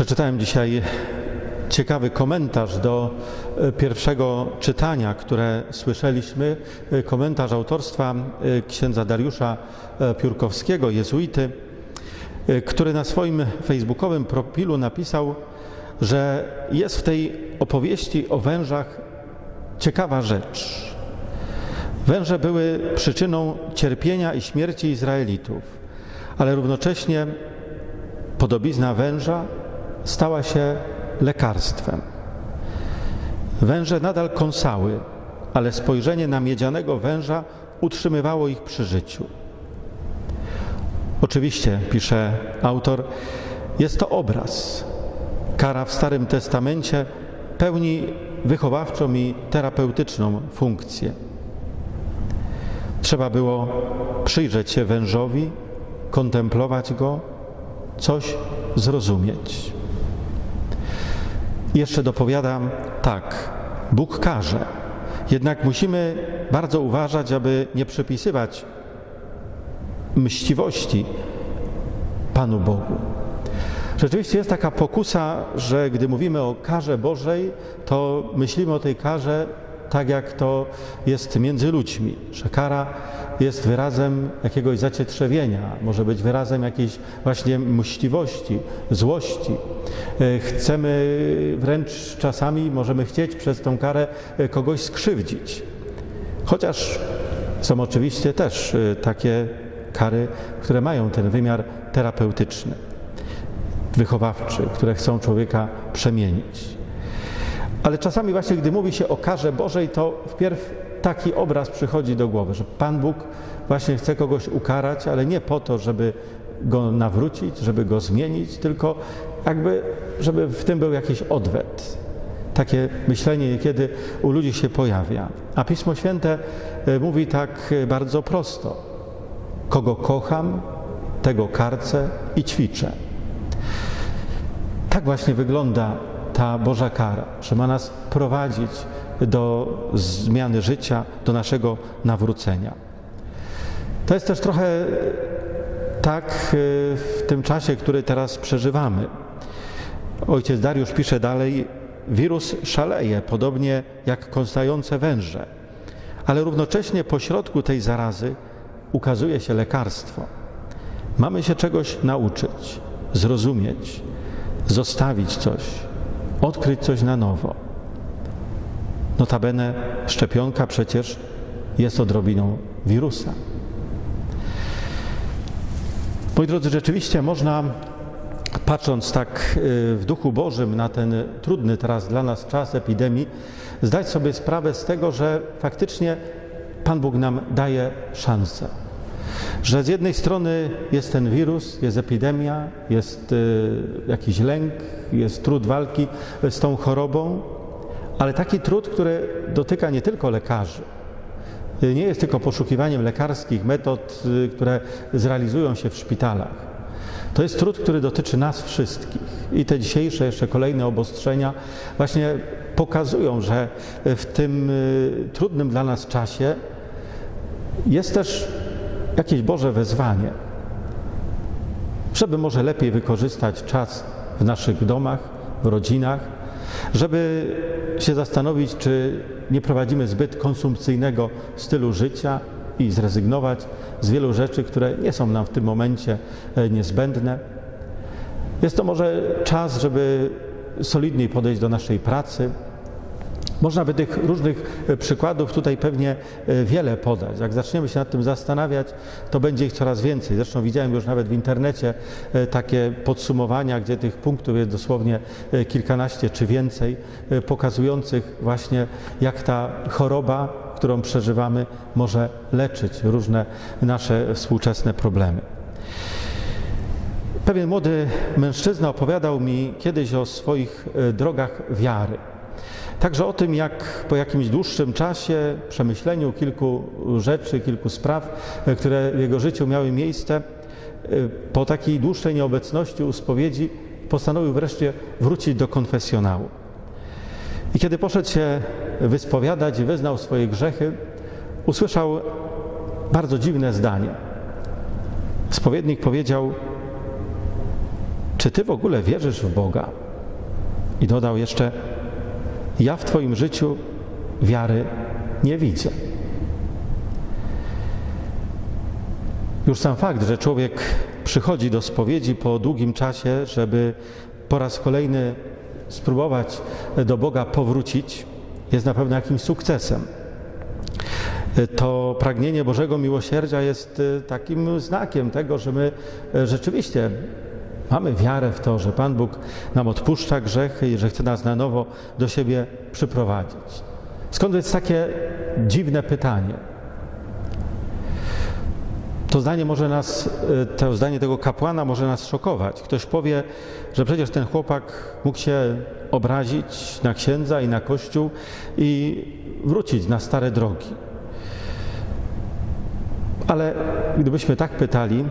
Przeczytałem dzisiaj ciekawy komentarz do e, pierwszego czytania, które słyszeliśmy. E, Komentarz autorstwa e, księdza Dariusza Piórkowskiego, jezuity, który na swoim facebookowym profilu napisał, że jest w tej opowieści o wężach ciekawa rzecz. Węże były przyczyną cierpienia i śmierci Izraelitów, ale równocześnie podobizna węża stała się lekarstwem. Węże nadal kąsały, ale spojrzenie na miedzianego węża utrzymywało ich przy życiu. Oczywiście, pisze autor, jest to obraz. Kara w Starym Testamencie pełni wychowawczą i terapeutyczną funkcję. Trzeba było przyjrzeć się wężowi, kontemplować go, coś zrozumieć. Jeszcze dopowiadam tak, Bóg każe, jednak musimy bardzo uważać, aby nie przypisywać mściwości Panu Bogu. Rzeczywiście jest taka pokusa, że gdy mówimy o karze Bożej, to myślimy o tej karze tak, jak to jest między ludźmi, że kara jest wyrazem jakiegoś zacietrzewienia, może być wyrazem jakiejś właśnie mściwości, złości. E, Chcemy wręcz czasami, możemy chcieć przez tą karę e, kogoś skrzywdzić. Chociaż są oczywiście też e, takie kary, które mają ten wymiar terapeutyczny, wychowawczy, które chcą człowieka przemienić. Ale czasami właśnie, gdy mówi się o karze Bożej, to wpierw taki obraz przychodzi do głowy, że Pan Bóg właśnie chce kogoś ukarać, ale nie po to, żeby go nawrócić, żeby go zmienić, tylko jakby, żeby w tym był jakiś odwet. Takie myślenie niekiedy u ludzi się pojawia. A Pismo Święte e, mówi tak e, bardzo prosto. Kogo kocham, tego karcę i ćwiczę. Tak właśnie wygląda ta Boża kara, że ma nas prowadzić do zmiany życia, do naszego nawrócenia. To jest też trochę tak y, w tym czasie, który teraz przeżywamy. Ojciec Dariusz pisze dalej, wirus szaleje, podobnie jak kąsające węże, ale równocześnie pośrodku tej zarazy ukazuje się lekarstwo. Mamy się czegoś nauczyć, zrozumieć, zostawić coś, odkryć coś na nowo. Notabene szczepionka przecież jest odrobiną wirusa. Moi drodzy, rzeczywiście można, patrząc tak y, w duchu Bożym na ten trudny teraz dla nas czas epidemii, zdać sobie sprawę z tego, że faktycznie Pan Bóg nam daje szansę. Że z jednej strony jest ten wirus, jest epidemia, jest y, jakiś lęk, jest trud walki z tą chorobą, ale taki trud, który dotyka nie tylko lekarzy, nie jest tylko poszukiwaniem lekarskich metod, y, które zrealizują się w szpitalach. To jest trud, który dotyczy nas wszystkich. I te dzisiejsze, jeszcze kolejne obostrzenia właśnie pokazują, że w tym trudnym dla nas czasie jest też jakieś Boże wezwanie, żeby może lepiej wykorzystać czas w naszych domach, w rodzinach, żeby się zastanowić, czy nie prowadzimy zbyt konsumpcyjnego stylu życia i zrezygnować z wielu rzeczy, które nie są nam w tym momencie e, niezbędne. Jest to może czas, żeby solidniej podejść do naszej pracy. Można by tych różnych e, przykładów tutaj pewnie e, wiele podać. Jak zaczniemy się nad tym zastanawiać, to będzie ich coraz więcej. Zresztą widziałem już nawet w internecie e, takie podsumowania, gdzie tych punktów jest dosłownie kilkanaście czy więcej, pokazujących właśnie jak ta choroba, którą przeżywamy, może leczyć różne nasze współczesne problemy. Pewien młody mężczyzna opowiadał mi kiedyś o swoich drogach wiary. Także o tym, jak po jakimś dłuższym czasie, przemyśleniu kilku rzeczy, kilku spraw, e, które w jego życiu miały miejsce, e, po takiej dłuższej nieobecności u spowiedzi postanowił wreszcie wrócić do konfesjonału. I kiedy poszedł się wyspowiadać wyznał swoje grzechy, usłyszał bardzo dziwne zdanie. Spowiednik powiedział: czy ty w ogóle wierzysz w Boga? I dodał jeszcze: Ja w Twoim życiu wiary nie widzę. Już sam fakt, że człowiek przychodzi do spowiedzi po długim czasie, żeby po raz kolejny spróbować do Boga powrócić, jest na pewno jakimś sukcesem. To pragnienie Bożego miłosierdzia jest y, takim znakiem tego, że my y, rzeczywiście mamy wiarę w to, że Pan Bóg nam odpuszcza grzechy i że chce nas na nowo do siebie przyprowadzić. Skąd jest takie dziwne pytanie? To zdanie może nas, y, to zdanie tego kapłana może nas szokować. Ktoś powie, że przecież ten chłopak mógł się obrazić na księdza i na kościół i wrócić na stare drogi. Ale gdybyśmy tak pytali,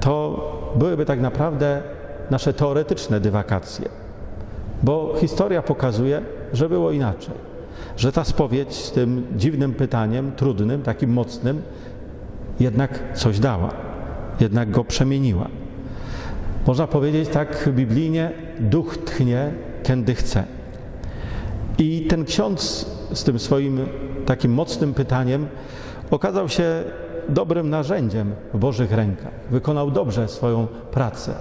to byłyby tak naprawdę nasze teoretyczne dywakacje. Bo historia pokazuje, że było inaczej. Że ta spowiedź z tym dziwnym pytaniem, trudnym, takim mocnym, jednak coś dała, jednak go przemieniła. Można powiedzieć tak biblijnie: duch tchnie, kiedy chce. I ten ksiądz z tym swoim takim mocnym pytaniem okazał się dobrym narzędziem w Bożych rękach. Wykonał dobrze swoją pracę.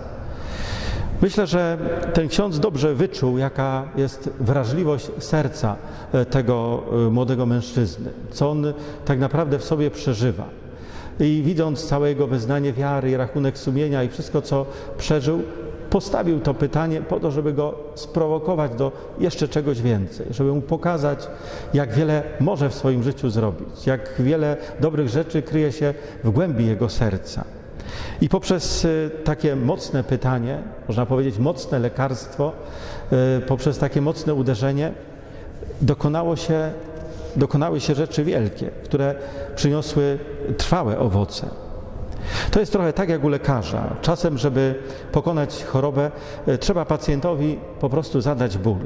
Myślę, że ten ksiądz dobrze wyczuł, jaka jest wrażliwość serca e, tego e, młodego mężczyzny, co on tak naprawdę w sobie przeżywa. I widząc całe jego wyznanie wiary i rachunek sumienia i wszystko, co przeżył, postawił to pytanie po to, żeby go sprowokować do jeszcze czegoś więcej, żeby mu pokazać, jak wiele może w swoim życiu zrobić, jak wiele dobrych rzeczy kryje się w głębi jego serca. I poprzez y, takie mocne pytanie, można powiedzieć mocne lekarstwo, y, poprzez takie mocne uderzenie, dokonało się, dokonały się rzeczy wielkie, które przyniosły trwałe owoce. To jest trochę tak jak u lekarza. Czasem, żeby pokonać chorobę, e, trzeba pacjentowi po prostu zadać ból.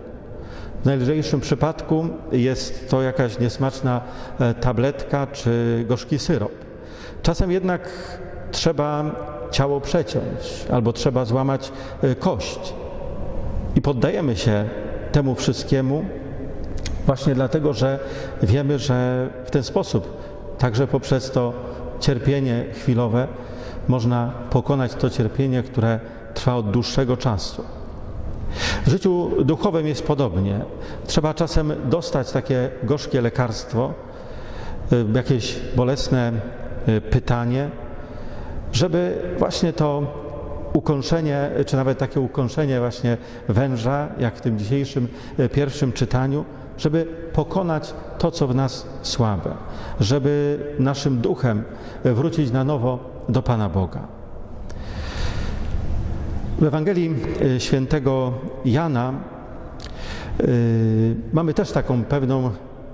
W najlżejszym przypadku jest to jakaś niesmaczna e, tabletka czy gorzki syrop. Czasem jednak trzeba ciało przeciąć albo trzeba złamać e, kość. I poddajemy się temu wszystkiemu właśnie dlatego, że wiemy, że w ten sposób, także poprzez to cierpienie chwilowe, można pokonać to cierpienie, które trwa od dłuższego czasu. W życiu duchowym jest podobnie. Trzeba czasem dostać takie gorzkie lekarstwo, y, jakieś bolesne y, pytanie, żeby właśnie to ukończenie, czy nawet takie ukończenie właśnie węża, jak w tym dzisiejszym y, pierwszym czytaniu, żeby pokonać to, co w nas słabe, żeby naszym duchem wrócić na nowo do Pana Boga. W Ewangelii e, świętego Jana yy, mamy też taką pewną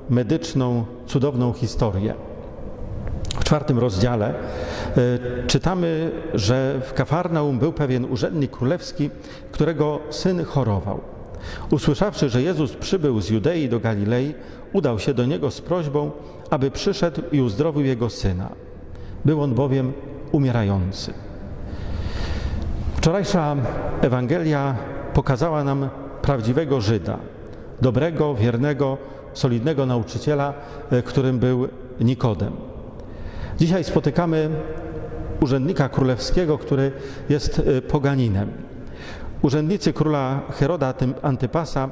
medyczną, cudowną historię. W czwartym rozdziale yy, czytamy, że w Kafarnaum był pewien urzędnik królewski, którego syn chorował. Usłyszawszy, że Jezus przybył z Judei do Galilei, udał się do niego z prośbą, aby przyszedł i uzdrowił jego syna. Był on bowiem umierający. Wczorajsza Ewangelia pokazała nam prawdziwego Żyda, dobrego, wiernego, solidnego nauczyciela, e, którym był Nikodem. Dzisiaj spotykamy urzędnika królewskiego, który jest e, poganinem. Urzędnicy króla Heroda Antypasa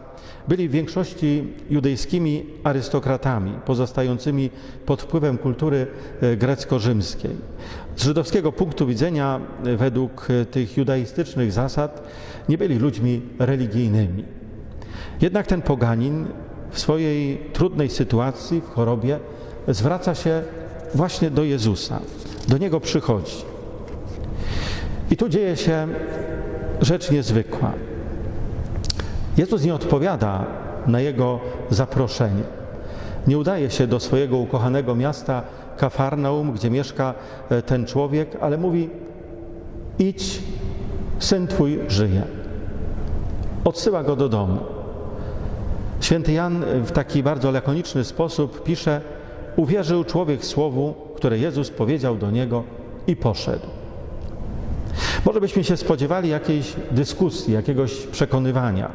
byli w większości judejskimi arystokratami pozostającymi pod wpływem kultury e, grecko-rzymskiej. Z żydowskiego punktu widzenia, e, według e, tych judaistycznych zasad, nie byli ludźmi religijnymi. Jednak ten poganin w swojej trudnej sytuacji, w chorobie, zwraca się właśnie do Jezusa. Do Niego przychodzi. I tu dzieje się rzecz niezwykła. Jezus nie odpowiada na jego zaproszenie. Nie udaje się do swojego ukochanego miasta Kafarnaum, gdzie mieszka e, ten człowiek, ale mówi: idź, syn twój żyje. Odsyła go do domu. Święty Jan w taki bardzo lakoniczny sposób pisze: Uwierzył człowiek słowu, które Jezus powiedział do niego i poszedł. Może byśmy się spodziewali jakiejś dyskusji, jakiegoś przekonywania.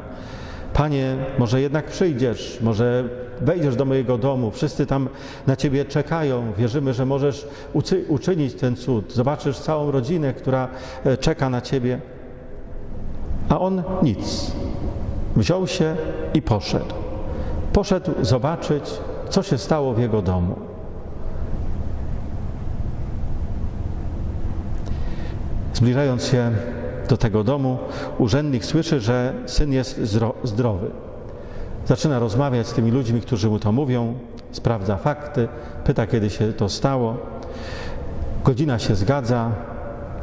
Panie, może jednak przyjdziesz, może wejdziesz do mojego domu, wszyscy tam na Ciebie czekają, wierzymy, że możesz uczynić ten cud, zobaczysz całą rodzinę, która e, czeka na Ciebie. A on nic. Wziął się i poszedł. Poszedł zobaczyć, co się stało w jego domu. Zbliżając się do tego domu, urzędnik słyszy, że syn jest zdrowy. Zaczyna rozmawiać z tymi ludźmi, którzy mu to mówią, sprawdza fakty, pyta, kiedy się to stało. Godzina się zgadza,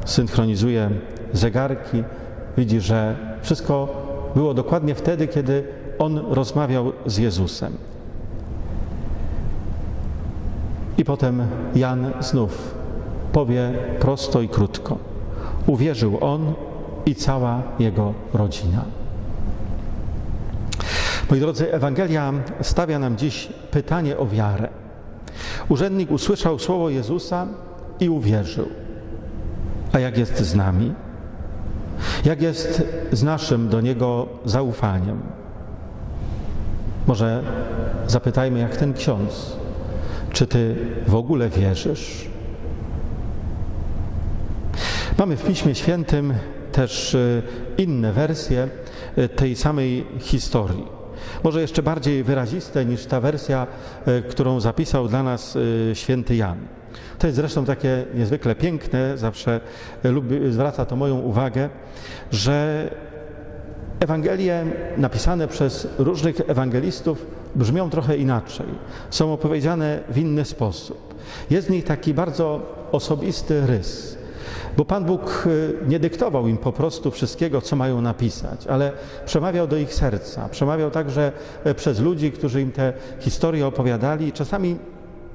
synchronizuje zegarki, widzi, że wszystko było dokładnie wtedy, kiedy on rozmawiał z Jezusem. I potem Jan znów powie prosto i krótko. Uwierzył on i cała jego rodzina. Moi drodzy, Ewangelia stawia nam dziś pytanie o wiarę. Urzędnik usłyszał słowo Jezusa i uwierzył. A jak jest z nami? Jak jest z naszym do Niego zaufaniem? Może zapytajmy, jak ten ksiądz, czy Ty w ogóle wierzysz? Mamy w Piśmie Świętym też e, inne wersje e, tej samej historii. Może jeszcze bardziej wyraziste niż ta wersja, e, którą zapisał dla nas święty Jan. To jest zresztą takie niezwykle piękne, zawsze zwraca to moją uwagę, że Ewangelie napisane przez różnych ewangelistów brzmią trochę inaczej, są opowiedziane w inny sposób. Jest w nich taki bardzo osobisty rys. Bo Pan Bóg y, nie dyktował im po prostu wszystkiego, co mają napisać, ale przemawiał do ich serca. Przemawiał także e, przez ludzi, którzy im te historie opowiadali. Czasami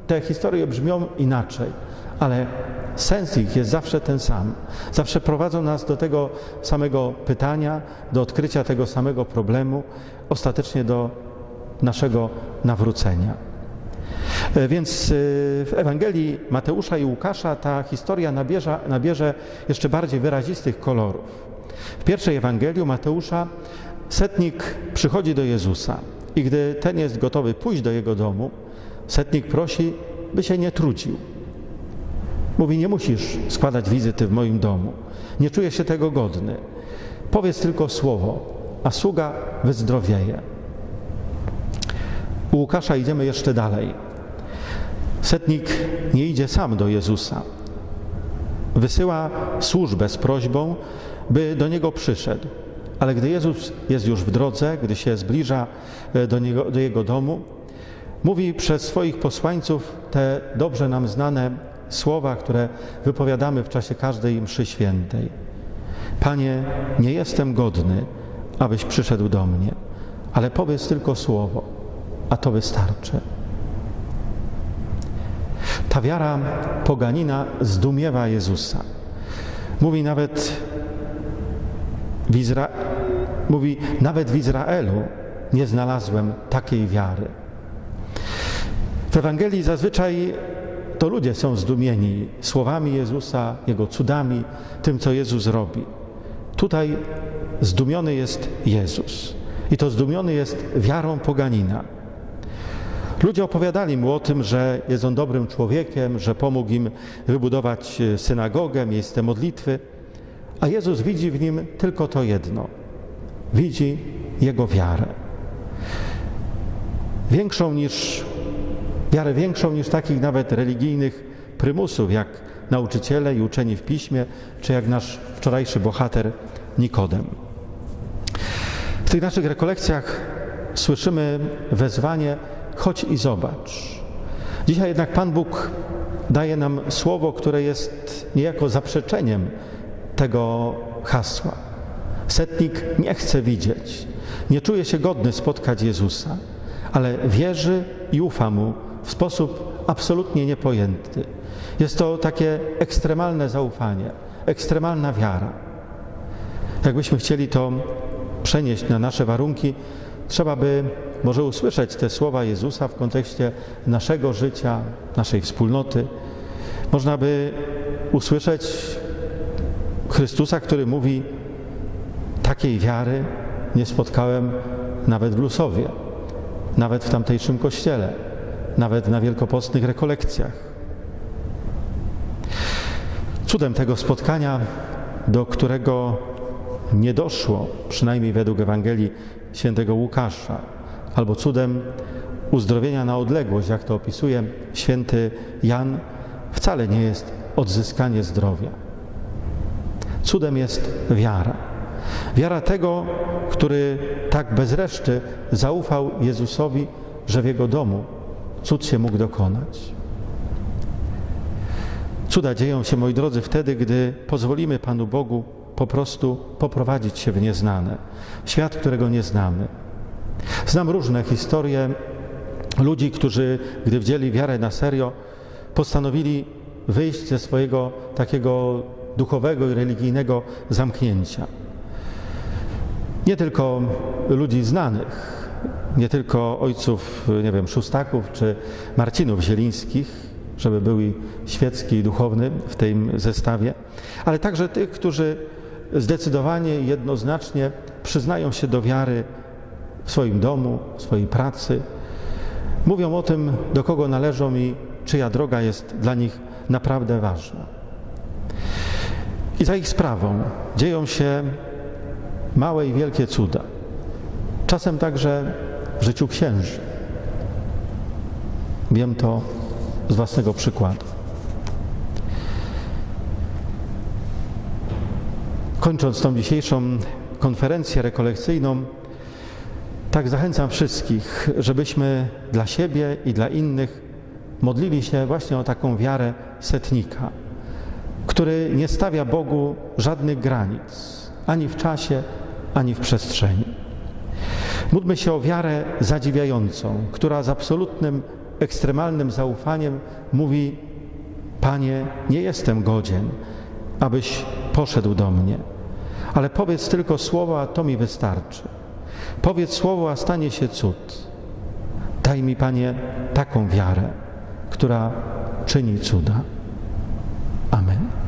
te historie brzmią inaczej, ale sens ich jest zawsze ten sam. Zawsze prowadzą nas do tego samego pytania, do odkrycia tego samego problemu, ostatecznie do naszego nawrócenia. E, więc e, w Ewangelii Mateusza i Łukasza ta historia nabierze, nabierze jeszcze bardziej wyrazistych kolorów. W pierwszej Ewangelii Mateusza setnik przychodzi do Jezusa i gdy ten jest gotowy pójść do jego domu, setnik prosi, by się nie trudził. Mówi, nie musisz składać wizyty w moim domu. Nie czuję się tego godny. Powiedz tylko słowo, a sługa wyzdrowieje. U Łukasza idziemy jeszcze dalej. Setnik nie idzie sam do Jezusa. Wysyła służbę z prośbą, by do niego przyszedł. Ale gdy Jezus jest już w drodze, gdy się zbliża e, do, niego, do jego domu, mówi przez swoich posłańców te dobrze nam znane słowa, które wypowiadamy w czasie każdej mszy świętej. Panie, nie jestem godny, abyś przyszedł do mnie, ale powiedz tylko słowo, a to wystarczy. Ta wiara poganina zdumiewa Jezusa. Mówi nawet w, Izra... Mówi, nawet w Izraelu nie znalazłem takiej wiary. W Ewangelii zazwyczaj to ludzie są zdumieni słowami Jezusa, Jego cudami, tym, co Jezus robi. Tutaj zdumiony jest Jezus. I to zdumiony jest wiarą poganina. Ludzie opowiadali mu o tym, że jest on dobrym człowiekiem, że pomógł im wybudować e, synagogę, miejsce modlitwy, a Jezus widzi w nim tylko to jedno. Widzi jego wiarę. Większą niż, wiarę większą niż takich nawet religijnych prymusów, jak nauczyciele i uczeni w piśmie, czy jak nasz wczorajszy bohater Nikodem. W tych naszych rekolekcjach słyszymy wezwanie chodź i zobacz. Dzisiaj jednak Pan Bóg daje nam słowo, które jest niejako zaprzeczeniem tego hasła. Setnik nie chce widzieć, nie czuje się godny spotkać Jezusa, ale wierzy i ufa Mu w sposób absolutnie niepojęty. Jest to takie ekstremalne zaufanie, ekstremalna wiara. Jakbyśmy chcieli to przenieść na nasze warunki, trzeba by może usłyszeć te słowa Jezusa w kontekście naszego życia, naszej wspólnoty. Można by usłyszeć Chrystusa, który mówi: Takiej wiary nie spotkałem nawet w Lusowie, nawet w tamtejszym kościele, nawet na wielkopostnych rekolekcjach. Cudem tego spotkania, do którego nie doszło, przynajmniej według Ewangelii świętego Łukasza, albo cudem uzdrowienia na odległość, jak to opisuje święty Jan, wcale nie jest odzyskanie zdrowia. Cudem jest wiara. Wiara tego, który tak bez reszty zaufał Jezusowi, że w jego domu cud się mógł dokonać. Cuda dzieją się, moi drodzy, wtedy, gdy pozwolimy Panu Bogu po prostu poprowadzić się w nieznane, świat, którego nie znamy. Znam różne historie ludzi, którzy, gdy wzięli wiarę na serio, postanowili wyjść ze swojego takiego duchowego i religijnego zamknięcia. Nie tylko ludzi znanych, nie tylko ojców, nie wiem, szóstaków czy Marcinów Zielińskich, żeby był i świecki i duchowny w tym zestawie, ale także tych, którzy zdecydowanie i jednoznacznie przyznają się do wiary w swoim domu, w swojej pracy. Mówią o tym, do kogo należą i czyja droga jest dla nich naprawdę ważna. I za ich sprawą dzieją się małe i wielkie cuda. Czasem także w życiu księży. Wiem to z własnego przykładu. Kończąc tą dzisiejszą konferencję rekolekcyjną, tak zachęcam wszystkich, żebyśmy dla siebie i dla innych modlili się właśnie o taką wiarę setnika, który nie stawia Bogu żadnych granic, ani w czasie, ani w przestrzeni. Módlmy się o wiarę zadziwiającą, która z absolutnym, ekstremalnym zaufaniem mówi: Panie, nie jestem godzien, abyś poszedł do mnie, ale powiedz tylko słowo, a to mi wystarczy. Powiedz słowo, a stanie się cud. Daj mi, Panie, taką wiarę, która czyni cuda. Amen.